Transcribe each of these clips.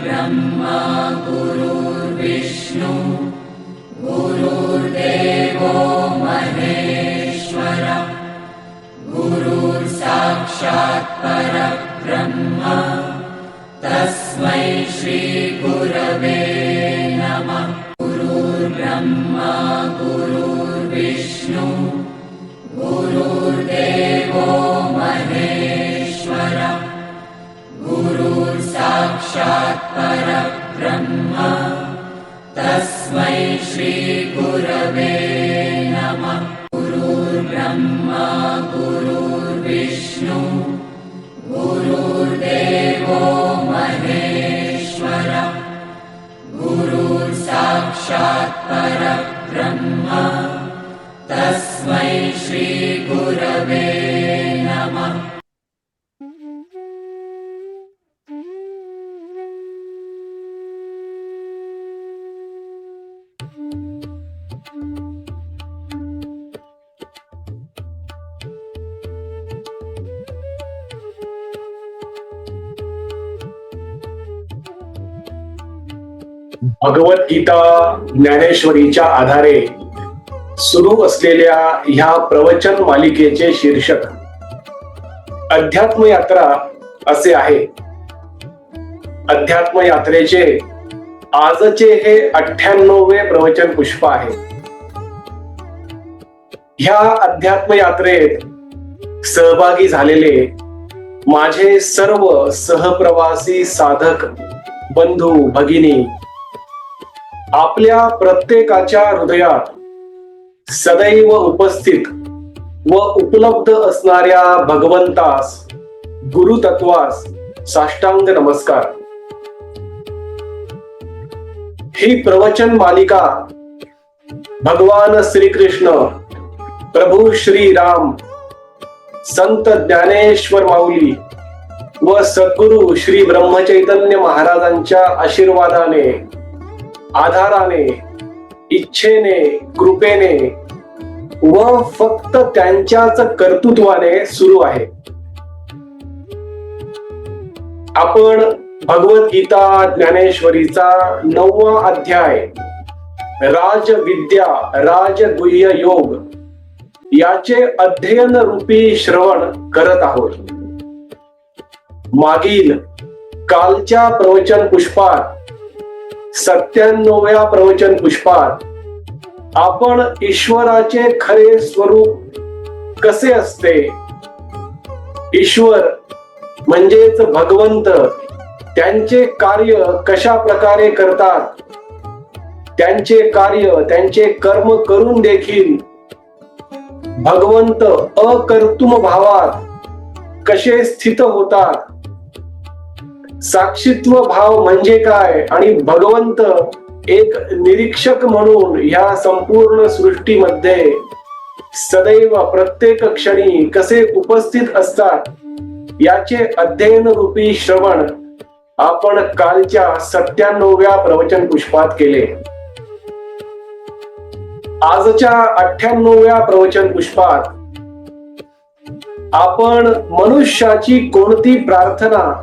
गुरुर्ब्रह्मा गुरुर्विष्णु। गुरुर्देवो महेश्वर। गुरुर्साक्षात् परब्रह्म तस्मै श्रीगुरवे नमः। गुरुर्ब्रह्मा गुरुर्विष्णु। गुरुर्देवो परब्रह्म। तस्मै श्रीगुरवे नमः। गुरुर्ब्रह्मा गुरुर्विष्णु। गुरुर्देवो महेश्वर। गुरुर्साक्षात् परब्रह्म भगवद्गीता ज्ञानेश्वरीच्या आधारे सुरू असलेल्या ह्या प्रवचन मालिकेचे शीर्षक. अध्यात्म यात्रा असे आहे. अध्यात्म यात्रेचे आजचे हे अठ्ठ्याण्णववे प्रवचन पुष्प आहे. ह्या अध्यात्म यात्रेत सहभागी झालेले माझे सर्व सहप्रवासी साधक बंधू भगिनी आपल्या प्रत्येकाच्या हृदयात सदैव उपस्थित व उपलब्ध असणाऱ्या भगवंतास गुरुतत्वास साष्टांग नमस्कार. ही प्रवचन मालिका भगवान श्रीकृष्ण प्रभू श्री राम संत ज्ञानेश्वर माऊली व सद्गुरु श्री ब्रह्मचैतन्य महाराजांच्या आशीर्वादाने आधाराने इच्छेने कृपेने व फक्त त्यांच्याच कर्तृत्वाने सुरू आहे. आपण भगवद्गीता ज्ञानेश्वरीचा नववा अध्याय राजविद्या राजगुह्य योग याचे अध्ययन रूपी श्रवण करत आहोत. मागील कालच्या प्रवचन पुष्पात सत्त्याण्णव्या प्रवचन पुष्पात आपण ईश्वराचे खरे स्वरूप कसे असते? ईश्वर म्हणजेच भगवंत त्यांचे कार्य कशा प्रकारे करतात? त्यांचे कार्य त्यांचे कर्म करून देखील भगवंत अकर्तुम भावात कसे स्थित होतात? साक्षीत्व भाव म्हणजे काय आणि भगवंत एक निरीक्षक म्हणून या संपूर्ण सृष्टीमध्ये सदैव प्रत्येक क्षणी कसे उपस्थित असतात याचे अध्ययन रूपी श्रवण आपण कालच्या सत्त्याण्णव्या प्रवचन पुष्पात केले. आजच्या अठ्ठ्याण्णव्या प्रवचन पुष्पात आपण मनुष्याची कोणती प्रार्थना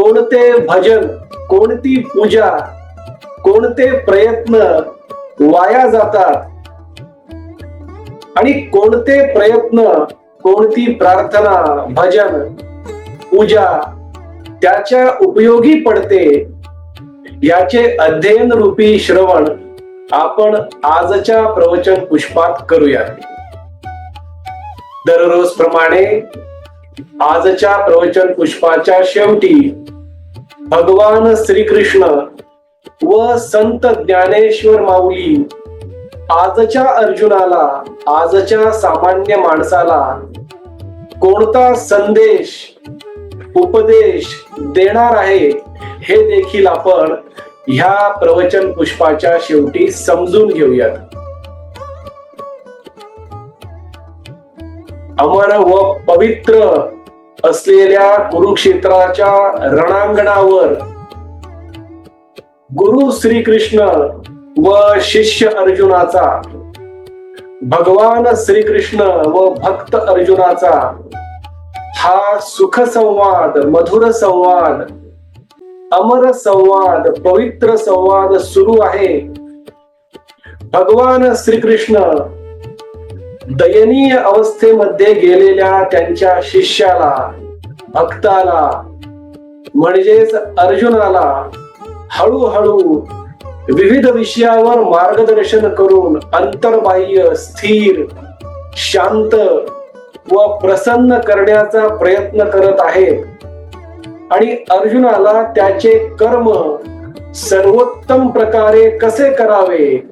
कोणते भजन कोणती पूजा कोणते प्रयत्न वाया जातात? आणि कोणते प्रयत्न कोणती प्रार्थना भजन पूजा त्याच्या उपयोगी पडते? याचे अध्ययन रूपी श्रवण आपण आजच्या प्रवचन पुष्पात करूया. दररोज प्रमाणे आजच्या प्रवचन पुष्पाच्या शेवटी भगवान श्रीकृष्ण व संत ज्ञानेश्वर माऊली आजच्या अर्जुनाला आजच्या सामान्य माणसाला कोणता संदेश उपदेश देणार आहे हे देखील आपण ह्या प्रवचन पुष्पाच्या शेवटी समजून घेऊयात. अमर व पवित्र असलेल्या कुरुक्षेत्राच्या रणांगणावर गुरु श्रीकृष्ण व शिष्य अर्जुनाचा भगवान श्रीकृष्ण व भक्त अर्जुनाचा हा सुख संवाद मधुर संवाद अमर संवाद पवित्र संवाद सुरू आहे. भगवान श्रीकृष्ण दयनीय अवस्थेमध्ये गेलेल्या त्यांच्या शिष्याला भक्ताला म्हणजेच अर्जुनाला हळूहळू विविध विषयावर मार्गदर्शन करून अंतर्बाह्य स्थिर शांत व प्रसन्न करण्याचा प्रयत्न करत आहेत. आणि अर्जुनाला त्याचे कर्म सर्वोत्तम प्रकारे कसे करावे?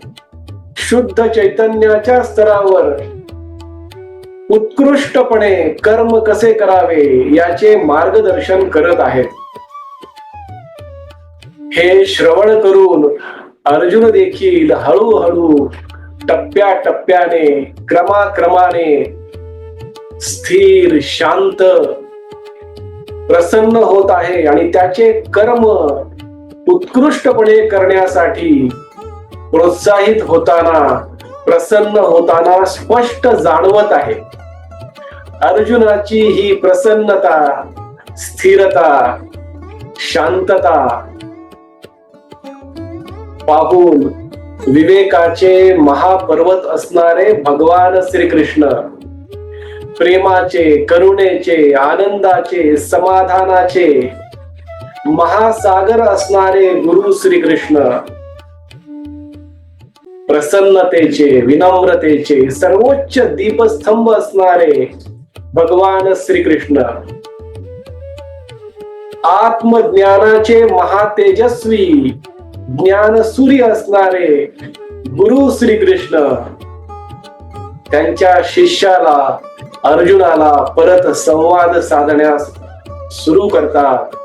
शुद्ध चैतन्याच्या स्तरावर उत्कृष्टपणे कर्म कसे करावे याचे मार्गदर्शन करत आहेत. हे श्रवण करून अर्जुन देखील हळूहळू टप्प्या टप्प्याने क्रमाक्रमाने स्थिर शांत प्रसन्न होत आहे आणि त्याचे कर्म उत्कृष्टपणे करण्यासाठी प्रोत्साहित होताना प्रसन्न होताना स्पष्ट जाणवत आहे. अर्जुनाची ही प्रसन्नता स्थिरता शांतता पाहून विवेकाचे महापर्वत असणारे भगवान श्रीकृष्ण प्रेमाचे करुणेचे आनंदाचे समाधानाचे महासागर असणारे गुरु श्रीकृष्ण प्रसन्नतेचे विनम्रतेचे सर्वोच्च दीपस्तंभ असणारे भगवान श्रीकृष्ण. आत्मज्ञानाचे महातेजस्वी ज्ञान सूर्य असणारे गुरु श्रीकृष्ण. त्यांच्या शिष्याला अर्जुनाला परत संवाद साधण्यास सुरू करतात.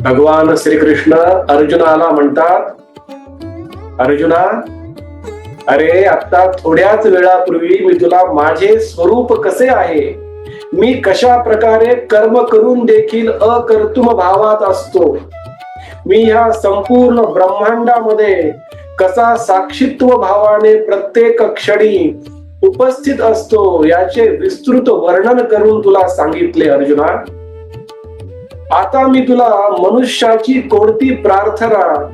भगवान श्रीकृष्ण अर्जुनाला म्हणतात अर्जुना अरे आता थोड्याच वेळापूर्वी मी तुला माझे स्वरूप कसे आहे? मी कशा प्रकारे कर्म करून देखील अकर्तुम भावात असतो? मी ह्या संपूर्ण ब्रह्मांडामध्ये कसा साक्षीत्व भावाने प्रत्येक क्षणी उपस्थित असतो याचे विस्तृत वर्णन करून तुला सांगितले अर्जुना. आता मी तुला मनुष्याची कोणती प्रार्थना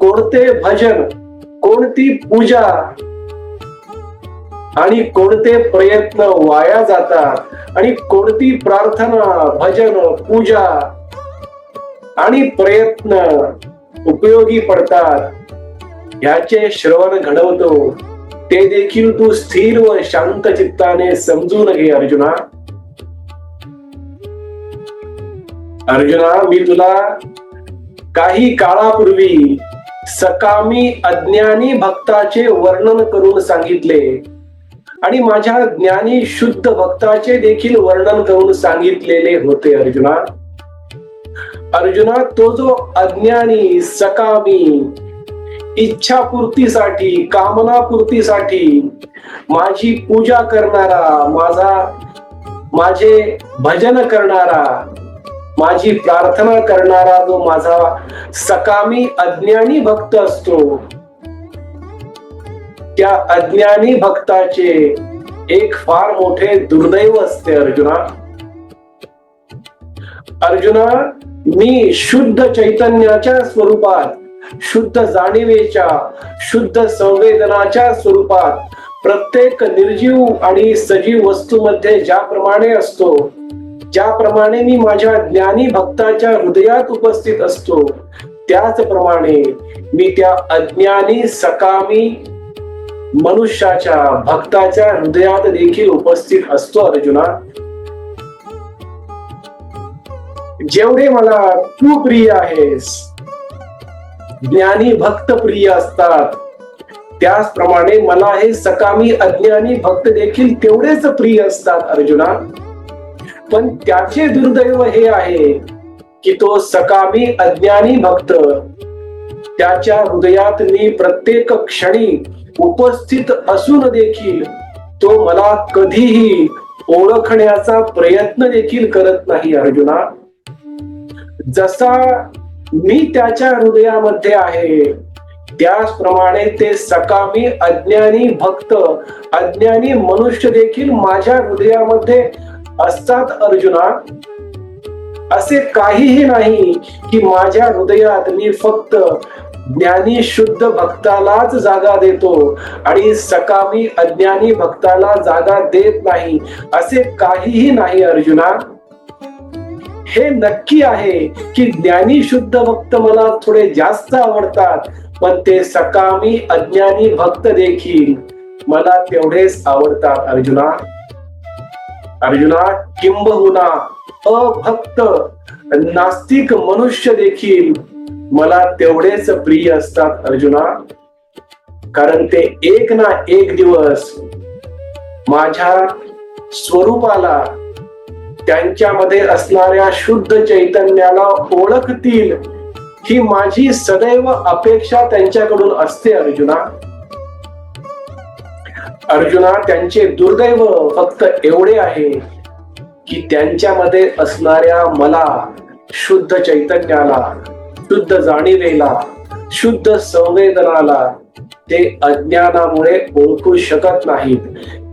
कोणते भजन कोणती पूजा आणि कोणते प्रयत्न वाया जातात आणि कोणती प्रार्थना भजन पूजा आणि प्रयत्न उपयोगी पडतात याचे श्रवण घडवतो. ते देखील तू स्थिर व शांत चित्ताने समजून घे अर्जुना. अर्जुना मी तुला काही काळापूर्वी सकामी अज्ञानी भक्ताचे वर्णन करून सांगितले. आणि माझ्या ज्ञानी शुद्ध भक्ताचे देखील वर्णन करून सांगितलेले होते अर्जुना. अर्जुना तो जो अज्ञानी सकामी इच्छापूर्तीसाठी कामनापूर्तीसाठी माझी पूजा करणारा माझा माझे भजन करणारा माझी प्रार्थना करणारा जो माझा सकामी अज्ञानी भक्त असतो त्या अज्ञानी भक्ताचे एक फार मोठे दुर्दैव असते अर्जुना. अर्जुना मी शुद्ध चैतन्याच्या स्वरूपात शुद्ध जाणीवेच्या शुद्ध संवेदनाच्या स्वरूपात प्रत्येक निर्जीव आणि सजीव वस्तूमध्ये ज्याप्रमाणे असतो ज्याप्रमाणे मी माझ्या ज्ञानी भक्ताच्या हृदयात उपस्थित असतो त्याचप्रमाणे मी त्या अज्ञानी सकामी मनुष्याच्या भक्ताच्या हृदयात देखील उपस्थित असतो अर्जुना. जेवढे मला तू प्रिय आहेस ज्ञानी भक्त प्रिय असतात त्याचप्रमाणे मला हे सकामी अज्ञानी भक्त देखील तेवढेच प्रिय असतात अर्जुना. पण त्याचे दुर्दैव हे आहे की तो सकामी अज्ञानी भक्त. त्याच्या हृदयात मी प्रत्येक क्षणी उपस्थित असून देखील तो मला कधीही ओळखण्याचा प्रयत्न देखील करत नाही अर्जुना. जसा मी त्याच्या हृदयामध्ये आहे त्याचप्रमाणे ते सकामी अज्ञानी भक्त अज्ञानी मनुष्य देखील माझ्या हृदयामध्ये असतात अर्जुना. असे काहीही नाही की माझ्या हृदयात मी फक्त ज्ञानी शुद्ध भक्तालाच जागा देतो आणि सकामी अज्ञानी भक्ताला जागा देत नाही. असे काहीही नाही अर्जुना. हे नक्की आहे की ज्ञानी शुद्ध भक्त मला थोडे जास्त आवडतात पण ते सकामी अज्ञानी भक्त देखील मला तेवढेच आवडतात अर्जुना. अर्जुना किंबहुना अभक्त नास्तिक मनुष्य देखील. मला तेवढेच प्रिय असतात अर्जुना कारण ते एक ना एक दिवस माझ्या स्वरूपाला त्यांच्यामध्ये असणाऱ्या शुद्ध चैतन्याला ओळखतील. ही माझी सदैव अपेक्षा त्यांच्याकडून असते अर्जुना. अर्जुना त्यांचे दुर्दैव फक्त एवढे आहे की त्यांच्यामध्ये असणाऱ्या मला शुद्ध चैतन्याला शुद्ध जाणीवेला शुद्ध संवेदनाला ते अज्ञानामुळे ओळखू शकत नाहीत.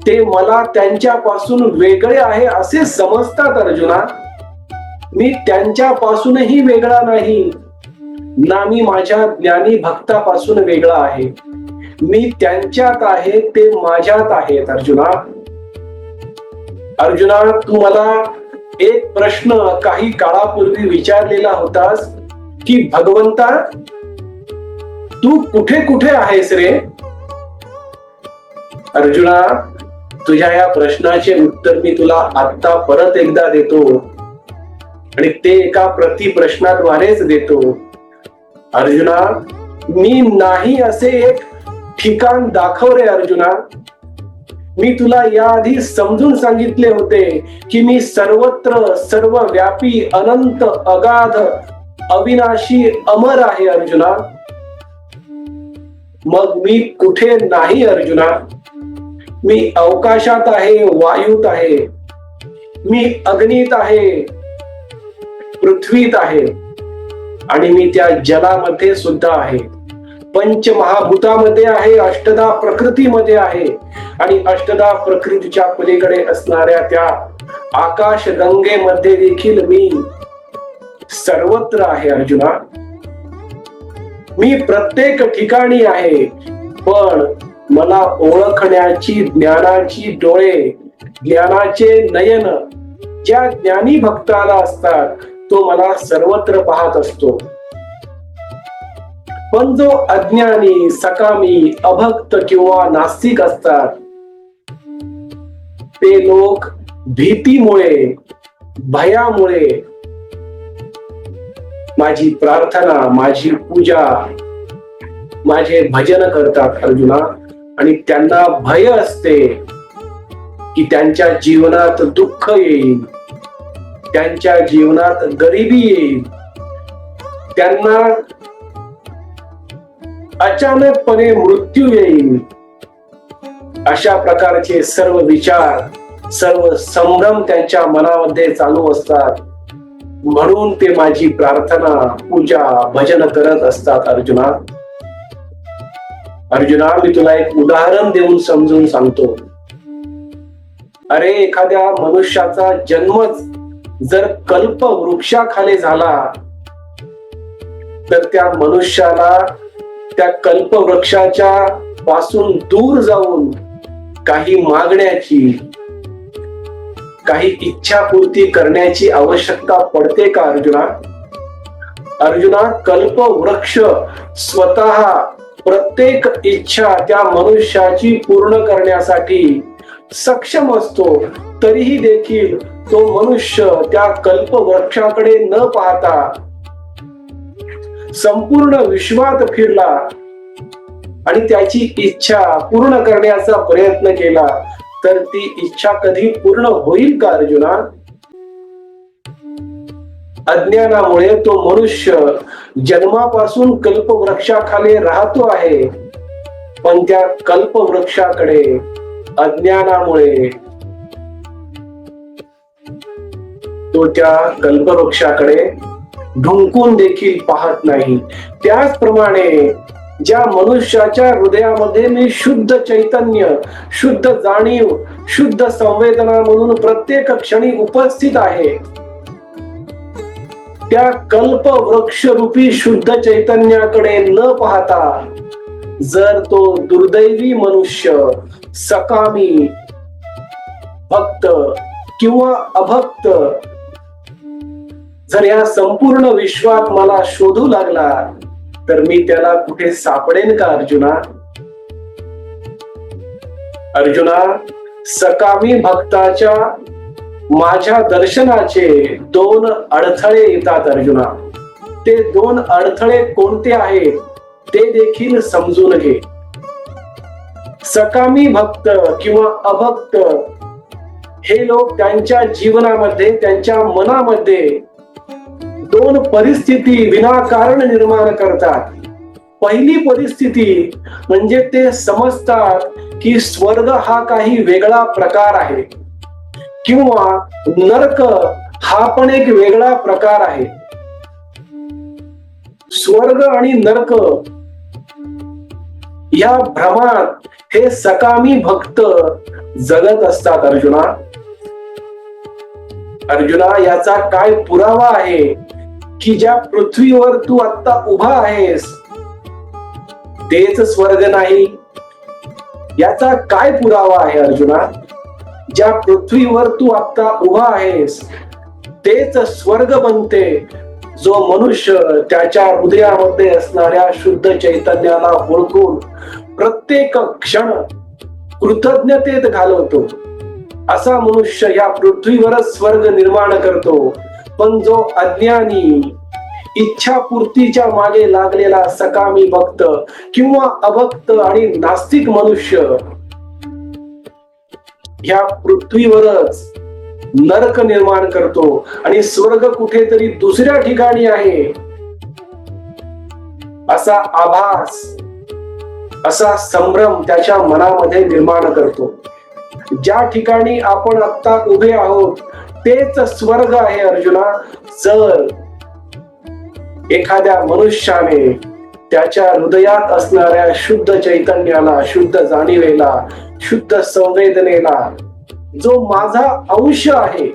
ते मला त्यांच्यापासून वेगळे आहे असे समजतात अर्जुना. मी त्यांच्यापासूनही वेगळा नाही. ना मी माझ्या ज्ञानी भक्तापासून वेगळा आहे. मी त्यांच्यात आहे ते माझ्यात आहेत अर्जुना. अर्जुना तू मला एक प्रश्न काही काळापूर्वी विचारलेला होतास की भगवंता तू कुठे कुठे आहेस रे? अर्जुना तुझ्या या प्रश्नाचे उत्तर मी तुला आता परत एकदा देतो. आणि ते एका प्रति प्रश्नाद्वारेच देतो. अर्जुना मी नाही असे एक ठिकाण दाखव रे अर्जुना. मी तुला याआधी समजून सांगितले होते की मी सर्वत्र सर्व व्यापी अनंत अगाध अविनाशी अमर आहे अर्जुना. मग मी कुठे नाही अर्जुना? मी अवकाशात आहे वायूत आहे. मी अग्नीत आहे पृथ्वीत आहे. आणि मी त्या जलामध्ये सुद्धा आहे. पंचमहाभूतामध्ये आहे अष्टदा प्रकृतीमध्ये आहे. आणि अष्टदा प्रकृतीच्या पलीकडे असणाऱ्या त्या आकाश गंगेमध्ये देखील मी सर्वत्र आहे अर्जुना. मी प्रत्येक ठिकाणी आहे पण मला ओळखण्याची ज्ञानाची डोळे ज्ञानाचे नयन ज्या ज्ञानी भक्ताला असतात तो मला सर्वत्र पाहत असतो. पण जो अज्ञानी सकामी अभक्त किंवा नास्तिक असतात ते लोक भीतीमुळे भयामुळे माझी प्रार्थना माझी पूजा माझे भजन करतात अर्जुना आणि त्यांना भय असते की त्यांच्या जीवनात दुःख येईल. त्यांच्या जीवनात गरिबी येईल. त्यांना अचानकपणे मृत्यू येईल. अशा प्रकारचे सर्व विचार सर्व संभ्रम त्यांच्या मनामध्ये चालू असतात. म्हणून ते माझी प्रार्थना पूजा भजन करत असतात अर्जुना. अर्जुना मी तुला एक उदाहरण देऊन समजून सांगतो. अरे एखाद्या मनुष्याचा जन्मच जर कल्प वृक्षाखाली झाला तर त्या मनुष्याला त्या कल्पवृक्षाच्या पासून दूर जाऊन काही मागण्याची काही इच्छा पूर्ती करण्याची आवश्यकता पडते का अर्जुना? अर्जुना कल्पवृक्ष स्वतः प्रत्येक इच्छा त्या मनुष्याची पूर्ण करण्यासाठी सक्षम असतो तरीही देखील तो मनुष्य त्या कल्पवृक्षाकडे न पाहता संपूर्ण विश्वात फिरला आणि त्याची इच्छा पूर्ण करण्याचा प्रयत्न केला तर ती इच्छा कधी पूर्ण होईल का अर्जुना अज्ञानामुळे तो मनुष्य जन्मापासून कल्पवृक्षाखाली राहतो आहे. पण त्या कल्पवृक्षाकडे अज्ञानामुळे तो त्या कल्पवृक्षाकडे ढुंकून देखील पाहत नाही. त्याचप्रमाणे ज्या मनुष्याच्या हृदयामध्ये मी शुद्ध चैतन्य शुद्ध जाणीव शुद्ध संवेदना म्हणून प्रत्येक क्षणी उपस्थित आहे त्या कल्प वृक्ष रूपी शुद्ध चैतन्याकडे न पाहता जर तो दुर्दैवी मनुष्य सकामी भक्त किंवा अभक्त जर या संपूर्ण विश्वात मला शोधू लागला तर मी त्याला कुठे सापडेन का अर्जुना? अर्जुना सकामी भक्ताच्या माझ्या दर्शनाचे दोन अडथळे येतात अर्जुना. ते दोन अडथळे कोणते आहेत ते देखील समजून घे. सकामी भक्त किंवा अभक्त हे लोक त्यांच्या जीवनामध्ये त्यांच्या मनामध्ये दोन परिस्थिती विनाकारण निर्माण करतात. पहिली परिस्थिती म्हणजे ते समजतात की स्वर्ग हा काही वेगळा प्रकार आहे. किंवा नरक हा पण एक वेगळा प्रकार आहे. स्वर्ग आणि नरक या भ्रमात हे सकामी भक्त जगत असतात अर्जुना. अर्जुना याचा काय पुरावा आहे? की ज्या पृथ्वीवर तू आता उभा आहेस तेच स्वर्ग नाही. याचा काय पुरावा आहे अर्जुना? ज्या पृथ्वीवर तू आता उभा आहेस तेच स्वर्ग बनते जो मनुष्य त्याच्या हृदयामध्ये असणाऱ्या शुद्ध चैतन्याला ओळखून प्रत्येक क्षण कृतज्ञतेत घालवतो. असा मनुष्य या पृथ्वीवरच स्वर्ग निर्माण करतो. पण जो अज्ञानी इच्छापूर्तीच्या मागे लागलेला सकामी भक्त किंवा अभक्त आणि नास्तिक मनुष्य या पृथ्वीवरच नरक निर्माण करतो आणि स्वर्ग कुठेतरी दुसऱ्या ठिकाणी आहे असा आभास असा संभ्रम त्याच्या मनामध्ये निर्माण करतो. ज्या ठिकाणी आपण आता उभे आहोत तेच स्वर्ग आहे अर्जुना. जर एखाद्या मनुष्याने त्याच्या हृदयात असणाऱ्या शुद्ध चैतन्याला शुद्ध जाणीवेला शुद्ध संवेदनेला जो माझा अंश आहे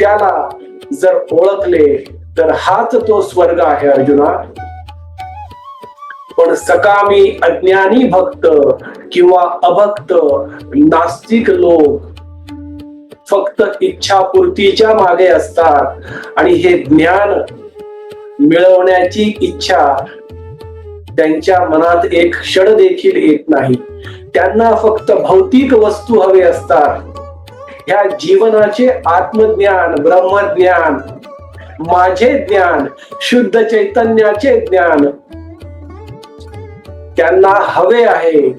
त्याला जर ओळखले तर हाच तो स्वर्ग आहे अर्जुना. पण सकामी अज्ञानी भक्त किंवा अभक्त नास्तिक लोक फक्त इच्छापूर्तीच्या मागे असतात. आणि हे ज्ञान मिळवण्याची इच्छा त्यांच्या मनात एक क्षण देखील येत नाही. त्यांना फक्त भौतिक वस्तू हवे असतात. ह्या जीवनाचे आत्मज्ञान ब्रह्मज्ञान माझे ज्ञान शुद्ध चैतन्याचे ज्ञान त्यांना हवे आहे.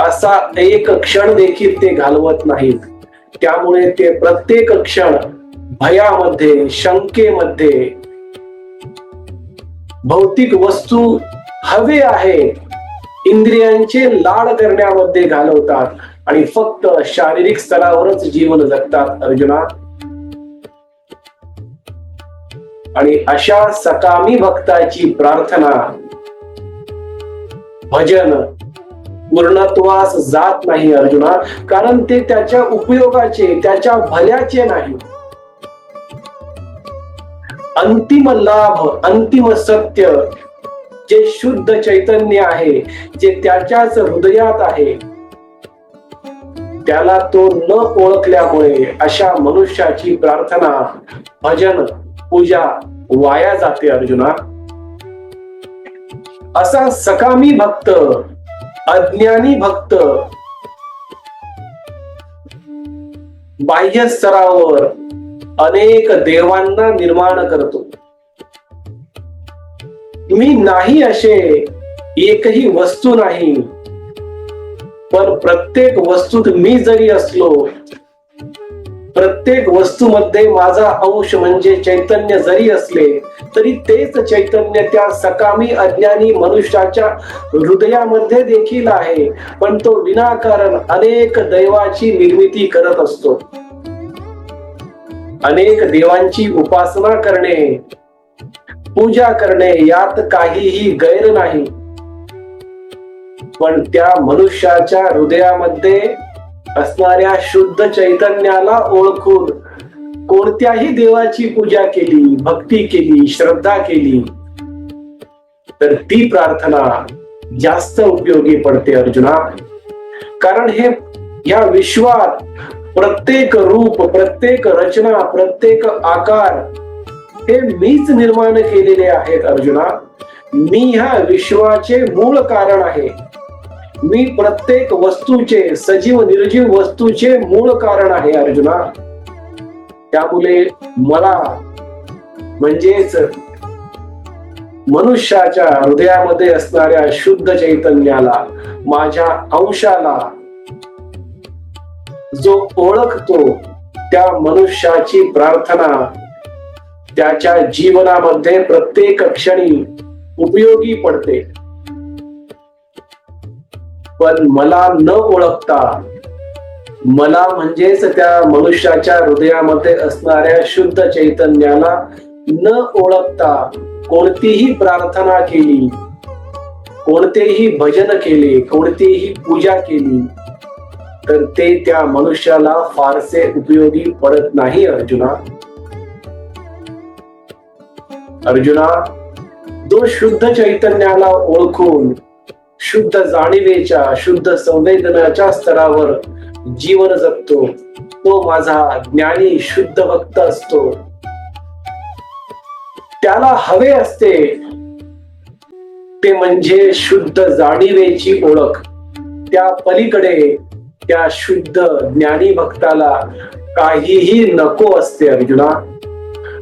असा एक क्षण देखील ते घालवत नाहीत. त्यामुळे ते प्रत्येक क्षण भयामध्ये शंकेमध्ये भौतिक वस्तू हवे आहे इंद्रियांचे लाड करण्यामध्ये घालवतात आणि फक्त शारीरिक स्तरावरच जीवन जगतात अर्जुना. आणि अशा सकामी भक्ताची प्रार्थना भजन पूर्णत्वास जात नाही अर्जुना कारण ते त्याच्या उपयोगाचे त्याच्या भल्याचे नाही. अंतिम लाभ अंतिम सत्य जे शुद्ध चैतन्य आहे जे त्याच्याच हृदयात आहे त्याला तो न ओळखल्यामुळे अशा मनुष्याची प्रार्थना भजन पूजा वाया जाते अर्जुना. असा सकामी भक्त अज्ञानी भक्त. बाह्य स्तरावर अनेक देवांना निर्माण करतो. मी नाही असे एकही वस्तू नाही. पण प्रत्येक वस्तूत मी जरी असलो प्रत्येक वस्तूमध्ये माझा अंश म्हणजे चैतन्य जरी असले तरी तेच चैतन्य त्या सकामी अज्ञानी मनुष्याच्या हृदयामध्ये देखील आहे. पण तो विनाकारण अनेक दैवाची निर्मिती करत असतो. अनेक देवांची उपासना करणे पूजा करणे यात काहीही गैर नाही. पण त्या मनुष्याच्या हृदयामध्ये असणाऱ्या शुद्ध चैतन्याला ओळखून कोणत्याही देवाची पूजा केली भक्ती केली श्रद्धा केली तर ती प्रार्थना जास्त उपयोगी पडते अर्जुना. कारण हे या विश्वात प्रत्येक रूप प्रत्येक रचना प्रत्येक आकार हे मीच निर्माण केलेले आहेत अर्जुना. मी ह्या विश्वाचे मूळ कारण आहे. मी प्रत्येक वस्तूचे सजीव निर्जीव वस्तूचे मूळ कारण आहे अर्जुना. त्यामुळे मला म्हणजेच मनुष्याच्या हृदयामध्ये असणाऱ्या शुद्ध चैतन्याला माझ्या अंशाला जो ओळखतो त्या मनुष्याची प्रार्थना त्याच्या जीवनामध्ये प्रत्येक क्षणी उपयोगी पडते. पण मला न ओळखता मला म्हणजेच त्या मनुष्याच्या हृदयामध्ये असणाऱ्या शुद्ध चैतन्याला न ओळखता कोणतीही प्रार्थना केली कोणतेही भजन केले कोणतीही पूजा केली तर ते त्या मनुष्याला फारसे उपयोगी पडत नाही अर्जुना. अर्जुना जो शुद्ध चैतन्याला ओळखून शुद्ध जाणीवेच्या शुद्ध संवेदनाच्या स्तरावर जीवन जगतो. तो माझा ज्ञानी शुद्ध भक्त असतो. त्याला हवे असते ते म्हणजे शुद्ध जाणीवेची ओळख. त्या पलीकडे त्या शुद्ध ज्ञानी भक्ताला काहीही नको असते अर्जुना.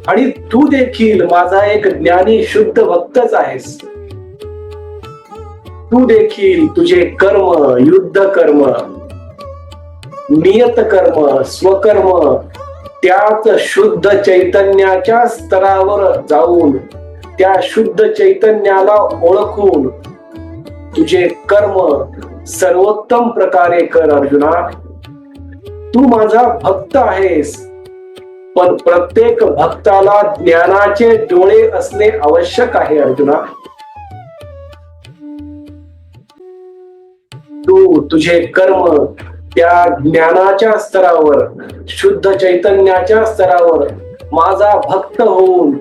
आणि तू देखील माझा एक ज्ञानी शुद्ध भक्तच आहेस. तू देखील तुझे कर्म युद्ध कर्म नियत कर्म स्वकर्म त्याच शुद्ध चैतन्याच्या स्तरावर जाऊन त्या शुद्ध चैतन्याला ओळखून तुझे कर्म सर्वोत्तम प्रकारे कर अर्जुना. तू माझा भक्त आहेस पण प्रत्येक भक्ताला ज्ञानाचे डोळे असणे आवश्यक आहे अर्जुना. तू तुझे कर्म त्या ज्ञानाच्या स्तरावर शुद्ध चैतन्याच्या स्तरावर माझा भक्त होऊन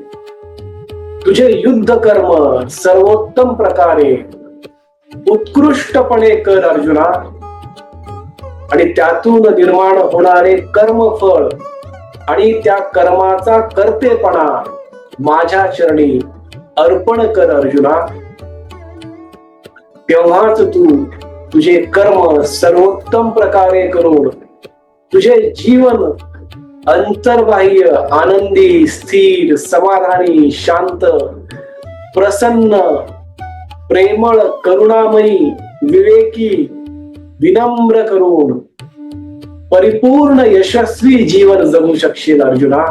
तुझे युद्ध कर्म सर्वोत्तम प्रकारे उत्कृष्टपणे कर अर्जुना. आणि त्यातून निर्माण होणारे कर्मफळ आणि त्या कर्माचा कर्तेपणा माझ्या चरणी अर्पण कर अर्जुना. तेव्हाच तू तुझे कर्म सर्वोत्तम प्रकारे करून तुझे जीवन अंतर्बाह्य आनंदी स्थिर समाधानी शांत प्रसन्न प्रेमळ करुणामयी विवेकी विनम्र करून परिपूर्ण यशस्वी जीवन जगू शकशील अर्जुना.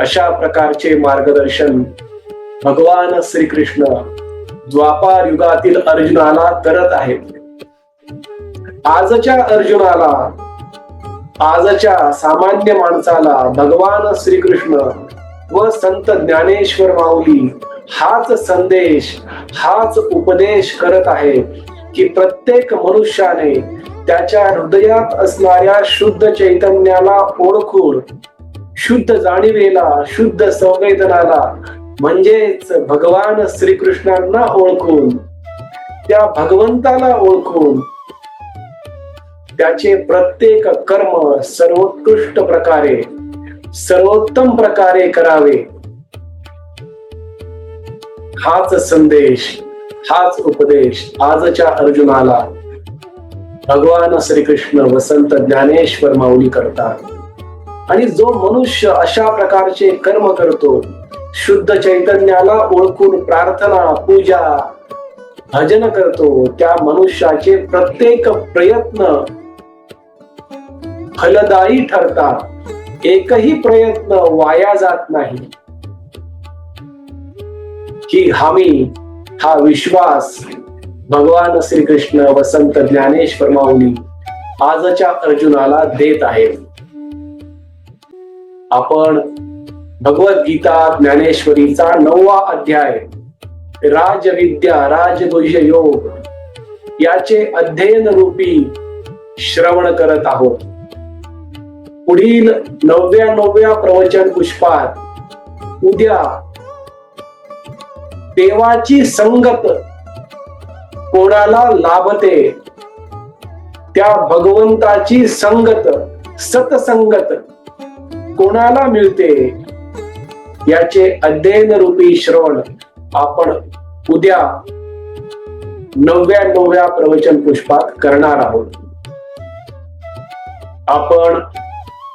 अशा प्रकारचे मार्गदर्शन भगवान श्रीकृष्ण द्वापार युगातील अर्जुनाला करत आहेत आजच्या अर्जुनाला आजच्या सामान्य माणसाला भगवान श्रीकृष्ण व संत ज्ञानेश्वर माऊली हाच संदेश हाच उपदेश करत आहे की प्रत्येक मनुष्याने त्याच्या हृदयात असणाऱ्या शुद्ध चैतन्याला ओळखून शुद्ध जाणीवेला शुद्ध संवेदनाला म्हणजेच भगवान श्रीकृष्णांना ओळखून त्या भगवंताला ओळखून त्याचे प्रत्येक कर्म सर्वोत्कृष्ट प्रकारे सर्वोत्तम प्रकारे करावे. हाच संदेश हाच उपदेश आजच्या अर्जुनाला. भगवान श्रीकृष्ण वसंत ज्ञानेश्वर माऊली करतात. आणि जो मनुष्य अशा प्रकारचे कर्म करतो शुद्ध चैतन्याला ओळखून प्रार्थना पूजा भजन करतो. त्या मनुष्याचे प्रत्येक प्रयत्न फलदायी ठरतात. एकही प्रयत्न वाया जात नाही. ही हमी हा विश्वास भगवान श्रीकृष्ण वसंत ज्ञानेश्वर माऊली आजच्या अर्जुनाला देत आहेत. आपण भगवद्गीता ज्ञानेश्वरीचा नववा अध्याय राजविद्या राजगुह्य योग याचे अध्ययन रूपी श्रवण करत आहोत. पुढील नव्याण्णव्या प्रवचन पुष्पात उद्या देवाची संगत कोणाला लाभते? त्या भगवंताची संगत सतसंगत कोणाला मिळते? याचे अध्ययन रूपी श्रवण आपण उद्या नव्याण्णव्या प्रवचन पुष्पात करणार आहोत. आपण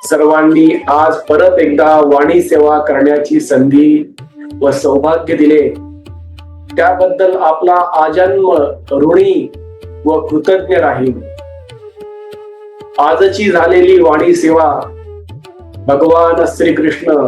सर्वांनी आज परत एकदा वाणी सेवा करण्याची संधी व सौभाग्य दिले. त्याबद्दल आपला आजन्म ऋणी व कृतज्ञ राहील. आजची झालेली वाणी सेवा भगवान श्रीकृष्ण